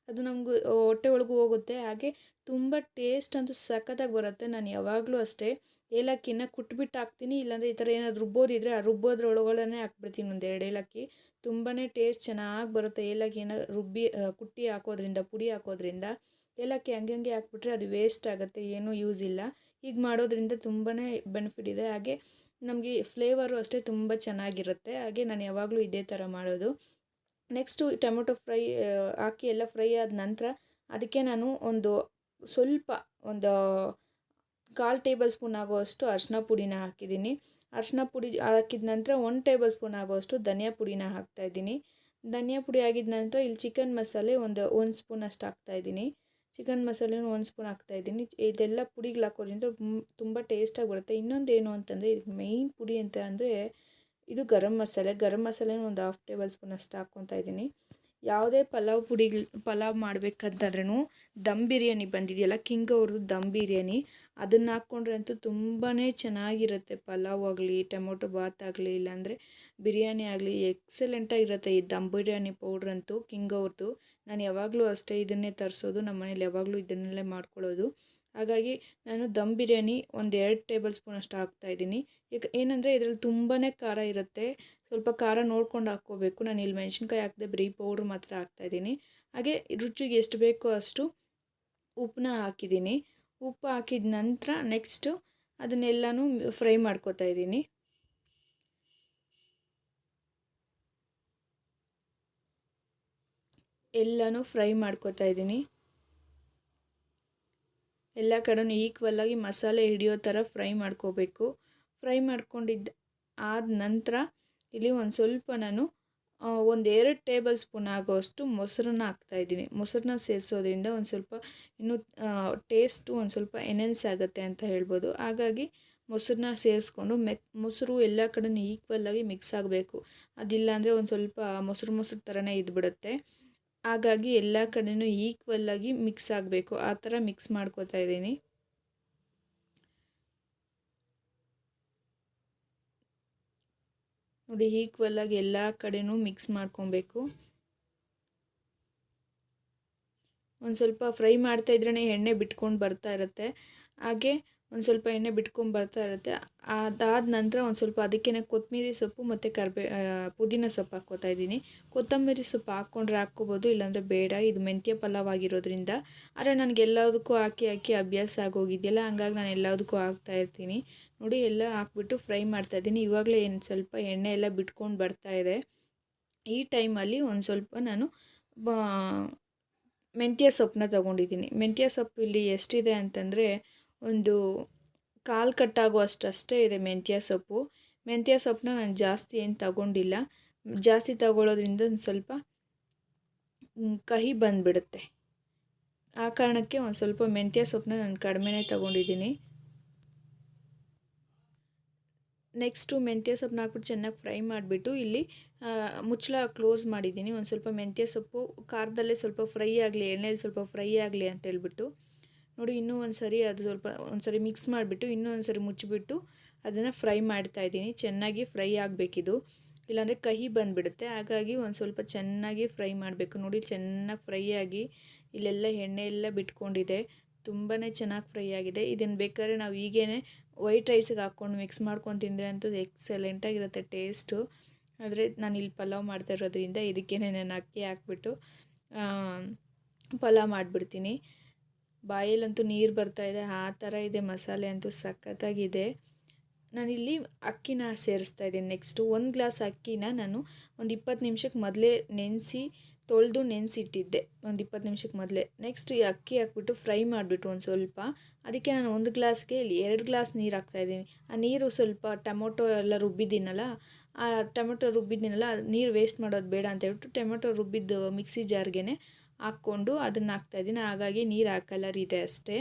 [SPEAKER 1] ಅದು ನಮಗೂ ಹೊಟ್ಟೆ ಒಳಗೂ ಹೋಗುತ್ತೆ. ಹಾಗೆ ತುಂಬ ಟೇಸ್ಟ್ ಅಂತೂ ಸಖತ್ತಾಗಿ ಬರುತ್ತೆ. ನಾನು ಯಾವಾಗಲೂ ಅಷ್ಟೇ ಏಲಕ್ಕಿನ ಕುಟ್ಬಿಟ್ಟು ಹಾಕ್ತೀನಿ ಇಲ್ಲಾಂದರೆ ಈ ಥರ ಏನಾದರೂ ರುಬ್ಬೋದಿದ್ರೆ ಆ ರುಬ್ಬೋದ್ರ ಒಳಗಡೆ ಹಾಕ್ಬಿಡ್ತೀನಿ ಒಂದು ಎರಡು ಏಲಕ್ಕಿ. ತುಂಬಾ ಟೇಸ್ಟ್ ಚೆನ್ನಾಗಿ ಬರುತ್ತೆ ಏಲಕ್ಕಿನ ರುಬ್ಬಿ ಕುಟ್ಟಿ ಹಾಕೋದ್ರಿಂದ, ಪುಡಿ ಹಾಕೋದ್ರಿಂದ. ಏಲಕ್ಕಿ ಹಂಗೆ ಹಂಗೆ ಹಾಕ್ಬಿಟ್ರೆ ಅದು ವೇಸ್ಟ್ ಆಗುತ್ತೆ, ಏನೂ ಯೂಸ್ ಇಲ್ಲ. ಈಗ ಮಾಡೋದ್ರಿಂದ ತುಂಬಾ ಬೆನಿಫಿಟ್ ಇದೆ. ಹಾಗೆ ನಮಗೆ ಫ್ಲೇವರು ಅಷ್ಟೇ ತುಂಬ ಚೆನ್ನಾಗಿರುತ್ತೆ. ಹಾಗೆ ನಾನು ಯಾವಾಗಲೂ ಇದೇ ಥರ ಮಾಡೋದು. ನೆಕ್ಸ್ಟು ಟೊಮೆಟೊ ಫ್ರೈ ಹಾಕಿ ಎಲ್ಲ ಫ್ರೈ ಆದ ನಂತರ ಅದಕ್ಕೆ ನಾನು ಒಂದು ಸ್ವಲ್ಪ ಒಂದು ಕಾಲು ಟೇಬಲ್ ಸ್ಪೂನ್ ಆಗುವಷ್ಟು ಅರಿಶಿನ ಪುಡಿನ ಹಾಕಿದ್ದೀನಿ. ಅರಿಶಿನ ಪುಡಿ ಹಾಕಿದ ನಂತರ ಒಂದು ಟೇಬಲ್ ಸ್ಪೂನ್ ಆಗುವಷ್ಟು ಧನಿಯಾ ಪುಡಿನ ಹಾಕ್ತಾಯಿದ್ದೀನಿ ಧನಿಯಾ ಪುಡಿ ಆಗಿದ ನಂತರ ಇಲ್ಲಿ ಚಿಕನ್ ಮಸಾಲೆ ಒಂದು ಒಂದು ಸ್ಪೂನ್ ಅಷ್ಟು ಹಾಕ್ತಾಯಿದ್ದೀನಿ ಚಿಕನ್ ಮಸಾಲೆನೂ ಒಂದು ಸ್ಪೂನ್ ಹಾಕ್ತಾಯಿದ್ದೀನಿ ಇದೆಲ್ಲ ಪುಡಿಗಳು ಹಾಕೋದ್ರಿಂದ ತುಂಬ ಟೇಸ್ಟಾಗಿ ಬರುತ್ತೆ. ಇನ್ನೊಂದು ಏನು ಅಂತಂದರೆ ಇದಕ್ಕೆ ಮೈನ್ ಪುಡಿ ಅಂತ ಅಂದರೆ ಇದು ಗರಂ ಮಸಾಲೆ. ಗರಂ ಮಸಾಲೆನೂ ಒಂದು ಹಾಫ್ ಟೇಬಲ್ ಸ್ಪೂನ್ ಅಷ್ಟು ಹಾಕ್ಕೊತಾ ಇದ್ದೀನಿ. ಯಾವುದೇ ಪಲಾವ್ ಪುಡಿ ಪಲಾವ್ ಮಾಡಬೇಕಂತಂದ್ರೂ ದಮ್ ಬಿರಿಯಾನಿ ಬಂದಿದೆಯಲ್ಲ, ಕಿಂಗ್ ಅವ್ರದ್ದು ದಮ್ ಬಿರಿಯಾನಿ, ಅದನ್ನು ಹಾಕ್ಕೊಂಡ್ರೆ ಅಂತೂ ತುಂಬಾ ಚೆನ್ನಾಗಿರುತ್ತೆ. ಪಲಾವ್ ಆಗಲಿ, ಟೊಮೊಟೊ ಬಾತ್ ಆಗಲಿ, ಇಲ್ಲಾಂದರೆ ಬಿರಿಯಾನಿ ಆಗಲಿ ಎಕ್ಸಲೆಂಟಾಗಿರುತ್ತೆ ಈ ದಮ್ ಬಿರಿಯಾನಿ ಪೌಡ್ರಂತೂ ಕಿಂಗ್ ಅವ್ರದ್ದು. ನಾನು ಯಾವಾಗಲೂ ಅಷ್ಟೇ ಇದನ್ನೇ ತರಿಸೋದು ನಮ್ಮ ಮನೇಲಿ ಯಾವಾಗಲೂ ಇದನ್ನಲ್ಲೇ ಮಾಡ್ಕೊಳ್ಳೋದು. ಹಾಗಾಗಿ ನಾನು ದಮ್ ಬಿರಿಯಾನಿ ಒಂದು ಎರಡು ಟೇಬಲ್ ಸ್ಪೂನ್ ಅಷ್ಟು ಹಾಕ್ತಾಯಿದ್ದೀನಿ ಈಗ ಏನಂದರೆ ಇದರಲ್ಲಿ ತುಂಬಾ ಖಾರ ಇರುತ್ತೆ. ಸ್ವಲ್ಪ ಖಾರ ನೋಡ್ಕೊಂಡು ಹಾಕ್ಕೋಬೇಕು. ನಾನು ಇಲ್ಲಿ ಮೆಣಸಿನ್ಕಾಯಿ ಹಾಕದೆ ಬರೀ ಪೌಡ್ರ್ ಮಾತ್ರ ಹಾಕ್ತಾಯಿದ್ದೀನಿ ಹಾಗೆ ರುಚಿಗೆ ಎಷ್ಟು ಬೇಕೋ ಅಷ್ಟು ಉಪ್ಪನ್ನ ಹಾಕಿದ್ದೀನಿ. ಉಪ್ಪು ಹಾಕಿದ ನಂತರ ನೆಕ್ಸ್ಟು ಅದನ್ನೆಲ್ಲನೂ ಫ್ರೈ ಮಾಡ್ಕೋತಾ ಇದ್ದೀನಿ. ಎಲ್ಲನೂ ಫ್ರೈ ಮಾಡ್ಕೋತಾ ಇದ್ದೀನಿ. ಎಲ್ಲ ಕಡೆಯೂ ಈಕ್ವಲ್ಲಾಗಿ ಮಸಾಲೆ ಹಿಡಿಯೋ ಥರ ಫ್ರೈ ಮಾಡ್ಕೋಬೇಕು. ಫ್ರೈ ಮಾಡ್ಕೊಂಡಿದ್ದ ಆದ ನಂತರ ಇಲ್ಲಿ ಒಂದು ಸ್ವಲ್ಪ ನಾನು ಒಂದು ಎರಡು ಟೇಬಲ್ ಸ್ಪೂನ್ ಆಗೋಷ್ಟು ಮೊಸರನ್ನ ಹಾಕ್ತಾಯಿದ್ದೀನಿ ಮೊಸರನ್ನ ಸೇರಿಸೋದ್ರಿಂದ ಒಂದು ಸ್ವಲ್ಪ ಇನ್ನೂ ಟೇಸ್ಟು ಒಂದು ಸ್ವಲ್ಪ ಎನೆನ್ಸ್ ಆಗುತ್ತೆ ಅಂತ ಹೇಳ್ಬೋದು. ಹಾಗಾಗಿ ಮೊಸರನ್ನ ಸೇರಿಸ್ಕೊಂಡು ಮೆಕ್ ಮೊಸರು ಎಲ್ಲ ಕಡೆಯೂ ಈಕ್ವಲ್ಲಾಗಿ ಮಿಕ್ಸ್ ಆಗಬೇಕು. ಅದಿಲ್ಲ ಅಂದರೆ ಒಂದು ಸ್ವಲ್ಪ ಮೊಸರು ಮೊಸರು ಥರನೇ ಇದ್ಬಿಡುತ್ತೆ. ಹಾಗಾಗಿ ಎಲ್ಲ ಕಡೆಯೂ ಈಕ್ವಲ್ಲಾಗಿ ಮಿಕ್ಸ್ ಆಗಬೇಕು. ಆ ಥರ ಮಿಕ್ಸ್ ಮಾಡ್ಕೋತಾ ಇದ್ದೀನಿ. ನೋಡಿ ಈಕ್ವಲ್ಲಾಗಿ ಎಲ್ಲ ಕಡೆಯೂ ಮಿಕ್ಸ್ ಮಾಡ್ಕೊಬೇಕು. ಒಂದು ಸ್ವಲ್ಪ ಫ್ರೈ ಮಾಡ್ತಾ ಇದ್ರೇ ಎಣ್ಣೆ ಬಿಟ್ಕೊಂಡು ಬರ್ತಾ ಇರುತ್ತೆ. ಹಾಗೆ ಒಂದು ಸ್ವಲ್ಪ ಎಣ್ಣೆ ಬಿಟ್ಕೊಂಡು ಬರ್ತಾ ಇರುತ್ತೆ. ಅದಾದ ನಂತರ ಒಂದು ಸ್ವಲ್ಪ ಅದಕ್ಕೇ ಕೊತ್ತಂಬರಿ ಸೊಪ್ಪು ಮತ್ತು ಕರ್ಬೇ ಪುದೀನ ಸೊಪ್ಪು ಹಾಕ್ಕೋತಾ ಇದ್ದೀನಿ. ಕೊತ್ತಂಬರಿ ಸೊಪ್ಪು ಹಾಕ್ಕೊಂಡ್ರೆ ಹಾಕ್ಕೋಬೋದು, ಇಲ್ಲಾಂದರೆ ಬೇಡ. ಇದು ಮೆಂತ್ಯ ಪಲಾವ್ ಆಗಿರೋದ್ರಿಂದ ಆದರೆ ನನಗೆ ಎಲ್ಲದಕ್ಕೂ ಹಾಕಿ ಹಾಕಿ ಅಭ್ಯಾಸ ಆಗೋಗಿದೆಯಲ್ಲ, ಹಂಗಾಗಿ ನಾನು ಎಲ್ಲದಕ್ಕೂ ಹಾಕ್ತಾ ಇರ್ತೀನಿ. ನೋಡಿ, ಎಲ್ಲ ಹಾಕ್ಬಿಟ್ಟು ಫ್ರೈ ಮಾಡ್ತಾ ಇದ್ದೀನಿ. ಇವಾಗಲೇ ಏನು ಸ್ವಲ್ಪ ಎಣ್ಣೆ ಎಲ್ಲ ಬಿಟ್ಕೊಂಡು ಬರ್ತಾ ಇದೆ. ಈ ಟೈಮಲ್ಲಿ ಒಂದು ಸ್ವಲ್ಪ ನಾನು ಮೆಂತ್ಯ ಸೊಪ್ಪನ್ನ ತೊಗೊಂಡಿದ್ದೀನಿ. ಮೆಂತ್ಯ ಸೊಪ್ಪು ಇಲ್ಲಿ ಎಷ್ಟಿದೆ ಅಂತಂದರೆ ಒಂದು ಕಾಲು ಕಟ್ಟಾಗುವಷ್ಟೇ ಇದೆ ಮೆಂತ್ಯ ಸೊಪ್ಪು. ಮೆಂತ್ಯ ಸೊಪ್ಪನ್ನ ನಾನು ಜಾಸ್ತಿ ಏನು ತಗೊಂಡಿಲ್ಲ. ಜಾಸ್ತಿ ತಗೊಳ್ಳೋದ್ರಿಂದ ಒಂದು ಸ್ವಲ್ಪ ಕಹಿ ಬಂದುಬಿಡುತ್ತೆ. ಆ ಕಾರಣಕ್ಕೆ ಒಂದು ಸ್ವಲ್ಪ ಮೆಂತ್ಯ ಸೊಪ್ಪನ್ನ ನಾನು ಕಡಿಮೆನೇ ತಗೊಂಡಿದ್ದೀನಿ. ನೆಕ್ಸ್ಟು ಮೆಂತ್ಯ ಸೊಪ್ಪನ್ನ ಹಾಕ್ಬಿಟ್ಟು ಚೆನ್ನಾಗಿ ಫ್ರೈ ಮಾಡಿಬಿಟ್ಟು ಇಲ್ಲಿ ಮುಚ್ಚಳ ಕ್ಲೋಸ್ ಮಾಡಿದ್ದೀನಿ. ಒಂದು ಸ್ವಲ್ಪ ಮೆಂತ್ಯ ಸೊಪ್ಪು, ಖಾರದಲ್ಲೇ ಸ್ವಲ್ಪ ಫ್ರೈ ಆಗಲಿ ಎಣ್ಣೆಯಲ್ಲಿ ಸ್ವಲ್ಪ ಫ್ರೈ ಆಗಲಿ ಅಂತ ಹೇಳ್ಬಿಟ್ಟು. ನೋಡಿ, ಇನ್ನೂ ಒಂದು ಸರಿ ಅದು ಸ್ವಲ್ಪ ಒಂದು ಸರಿ ಮಿಕ್ಸ್ ಮಾಡಿಬಿಟ್ಟು, ಇನ್ನೂ ಒಂದು ಸರಿ ಮುಚ್ಚಿಬಿಟ್ಟು ಅದನ್ನು ಫ್ರೈ ಮಾಡ್ತಾ ಇದ್ದೀನಿ. ಚೆನ್ನಾಗಿ ಫ್ರೈ ಆಗಬೇಕಿದು. ಇಲ್ಲಾಂದರೆ ಕಹಿ ಬಂದುಬಿಡುತ್ತೆ. ಹಾಗಾಗಿ ಒಂದು ಸ್ವಲ್ಪ ಚೆನ್ನಾಗಿ ಫ್ರೈ ಮಾಡಬೇಕು. ನೋಡಿ, ಚೆನ್ನಾಗಿ ಫ್ರೈ ಆಗಿ ಇಲ್ಲೆಲ್ಲ ಎಣ್ಣೆ ಎಲ್ಲ ಬಿಟ್ಕೊಂಡಿದೆ. ತುಂಬಾ ಚೆನ್ನಾಗಿ ಫ್ರೈ ಆಗಿದೆ. ಇದನ್ನು ಬೇಕಾದ್ರೆ ನಾವು ಈಗೇ ವೈಟ್ ರೈಸಿಗೆ ಹಾಕ್ಕೊಂಡು ಮಿಕ್ಸ್ ಮಾಡ್ಕೊಂಡು ತಿಂದರೆ ಅಂತೂ ಎಕ್ಸಲೆಂಟಾಗಿರುತ್ತೆ ಟೇಸ್ಟು ಆದರೆ ನಾನು ಇಲ್ಲಿ ಪಲಾವ್ ಮಾಡ್ತಾ ಇರೋದ್ರಿಂದ ಇದಕ್ಕೇನೆ ನಾನು ಅಕ್ಕಿ ಹಾಕ್ಬಿಟ್ಟು ಪಲಾವ್ ಮಾಡಿಬಿಡ್ತೀನಿ. ಬಾಯಲ್ಲಂತೂ ನೀರು ಬರ್ತಾ ಇದೆ, ಆ ಥರ ಇದೆ, ಮಸಾಲೆ ಅಂತೂ ಸಖತ್ತಾಗಿದೆ. ನಾನಿಲ್ಲಿ ಅಕ್ಕಿನ ಸೇರಿಸ್ತಾ ಇದ್ದೀನಿ. ನೆಕ್ಸ್ಟು ಒಂದು ಗ್ಲಾಸ್ ಅಕ್ಕಿನ ನಾನು ಒಂದು ಇಪ್ಪತ್ತು ನಿಮಿಷಕ್ಕೆ ಮೊದಲೇ ನೆನೆಸಿ, ತೊಳೆದು ನೆನೆಸಿಟ್ಟಿದ್ದೆ. ಒಂದು ಇಪ್ಪತ್ತು ನಿಮಿಷಕ್ಕೆ ಮೊದಲೇ. ನೆಕ್ಸ್ಟ್ ಈ ಅಕ್ಕಿ ಹಾಕ್ಬಿಟ್ಟು ಫ್ರೈ ಮಾಡಿಬಿಟ್ಟು ಒಂದು ಸ್ವಲ್ಪ. ಅದಕ್ಕೆ ನಾನು ಒಂದು ಗ್ಲಾಸ್ಗೆ ಇಲ್ಲಿ ಎರಡು ಗ್ಲಾಸ್ ನೀರು ಹಾಕ್ತಾಯಿದ್ದೀನಿ ಆ ನೀರು ಸ್ವಲ್ಪ ಟೊಮೊಟೊ ಎಲ್ಲ ರುಬ್ಬಿದ್ದೀನಲ್ಲ, ಆ ಟೊಮೊಟೊ ರುಬ್ಬಿದ್ದೀನಲ್ಲ, ನೀರು ವೇಸ್ಟ್ ಮಾಡೋದು ಬೇಡ ಅಂತ ಹೇಳ್ಬಿಟ್ಟು ಟೊಮೊಟೊ ರುಬ್ಬಿದ್ದು ಮಿಕ್ಸಿ ಜಾರ್ಗೆ ಹಾಕ್ಕೊಂಡು ಅದನ್ನು ಹಾಕ್ತಾಯಿದ್ದೀನಿ ಹಾಗಾಗಿ ನೀರು ಕಲರ್ ಇದೆ ಅಷ್ಟೇ.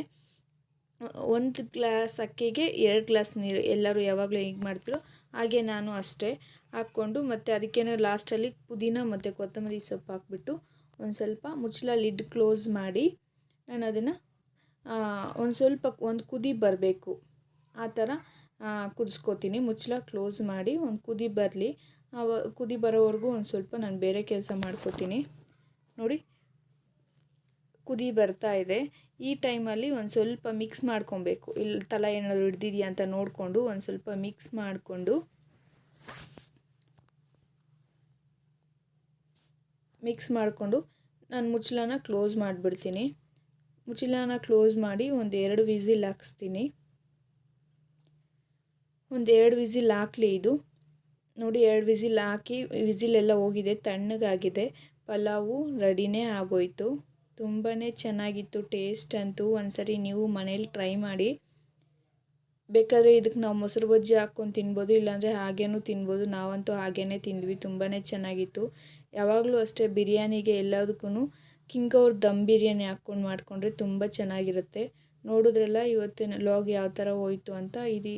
[SPEAKER 1] ಒಂದು ಗ್ಲಾಸ್ ಅಕ್ಕಿಗೆ ಎರಡು ಗ್ಲಾಸ್ ನೀರು. ಎಲ್ಲರೂ ಯಾವಾಗಲೂ ಹೇಗೆ ಮಾಡ್ತೀರೋ ಹಾಗೆ ನಾನು ಅಷ್ಟೇ ಹಾಕ್ಕೊಂಡು ಮತ್ತು ಅದಕ್ಕೇನೋ ಲಾಸ್ಟಲ್ಲಿ ಪುದೀನ ಮತ್ತು ಕೊತ್ತಂಬರಿ ಸೊಪ್ಪು ಹಾಕ್ಬಿಟ್ಟು ಒಂದು ಸ್ವಲ್ಪ ಮುಚ್ಚಳ ಲಿಡ್ ಕ್ಲೋಸ್ ಮಾಡಿ ನಾನು ಅದನ್ನು ಒಂದು ಸ್ವಲ್ಪ ಒಂದು ಕುದಿ ಬರಬೇಕು. ಆ ಥರ ಕುದಿಸ್ಕೋತೀನಿ. ಮುಚ್ಚಳ ಕ್ಲೋಸ್ ಮಾಡಿ ಒಂದು ಕುದಿ ಬರಲಿ. ಕುದಿ ಬರೋವರೆಗೂ ಒಂದು ಸ್ವಲ್ಪ ನಾನು ಬೇರೆ ಕೆಲಸ ಮಾಡ್ಕೋತೀನಿ. ನೋಡಿ. ಕುದಿ ಬರ್ತಾ ಇದೆ. ಈ ಟೈಮಲ್ಲಿ ಒಂದು ಸ್ವಲ್ಪ ಮಿಕ್ಸ್ ಮಾಡ್ಕೊಬೇಕು. ಇಲ್ಲಿ ತಲೆ ಏನಾದರೂ ಹಿಡ್ದಿದೆಯಾ ಅಂತ ನೋಡಿಕೊಂಡು ಒಂದು ಸ್ವಲ್ಪ ಮಿಕ್ಸ್ ಮಾಡಿಕೊಂಡು ಮಿಕ್ಸ್ ಮಾಡಿಕೊಂಡು ನಾನು ಮುಚ್ಚಳನ ಕ್ಲೋಸ್ ಮಾಡಿಬಿಡ್ತೀನಿ. ಮುಚ್ಚಳನ ಕ್ಲೋಸ್ ಮಾಡಿ ಒಂದು ಎರಡು ವಿಝಿಲ್ ಹಾಕ್ಸ್ತೀನಿ. ಒಂದು ಎರಡು ವಿಝಿಲ್ ಹಾಕಲಿ ಇದು. ನೋಡಿ ಎರಡು ವಿಝಿಲ್ ಹಾಕಿ ವಿಸಿಲೆಲ್ಲ ಹೋಗಿದೆ, ತಣ್ಣಗಾಗಿದೆ. ಪಲಾವು ರೆಡಿನೇ ಆಗೋಯ್ತು. ತುಂಬಾ ಚೆನ್ನಾಗಿತ್ತು ಟೇಸ್ಟ್ ಅಂತೂ ಒಂದ್ಸರಿ ನೀವು ಮನೇಲಿ ಟ್ರೈ ಮಾಡಿ. ಬೇಕಾದರೆ ಇದಕ್ಕೆ ನಾವು ಮೊಸರು ಬಜ್ಜಿ ಹಾಕ್ಕೊಂಡು ತಿನ್ಬೋದು, ಇಲ್ಲಾಂದರೆ ಹಾಗೇನೂ ತಿನ್ಬೋದು. ನಾವಂತೂ ಹಾಗೇ ತಿಂದ್ವಿ ತುಂಬಾ ಚೆನ್ನಾಗಿತ್ತು. ಯಾವಾಗಲೂ ಅಷ್ಟೇ ಬಿರಿಯಾನಿಗೆ ಎಲ್ಲದಕ್ಕೂ ಕಿಂಗ್ ಅವ್ರ ದಮ್ ಬಿರಿಯಾನಿ ಹಾಕ್ಕೊಂಡು ಮಾಡಿಕೊಂಡ್ರೆ ತುಂಬ ಚೆನ್ನಾಗಿರುತ್ತೆ. ನೋಡಿದ್ರೆಲ್ಲ ಇವತ್ತಿನ ಲಾಗ್ ಯಾವ ಥರ ಹೋಯ್ತು ಅಂತ ಇದು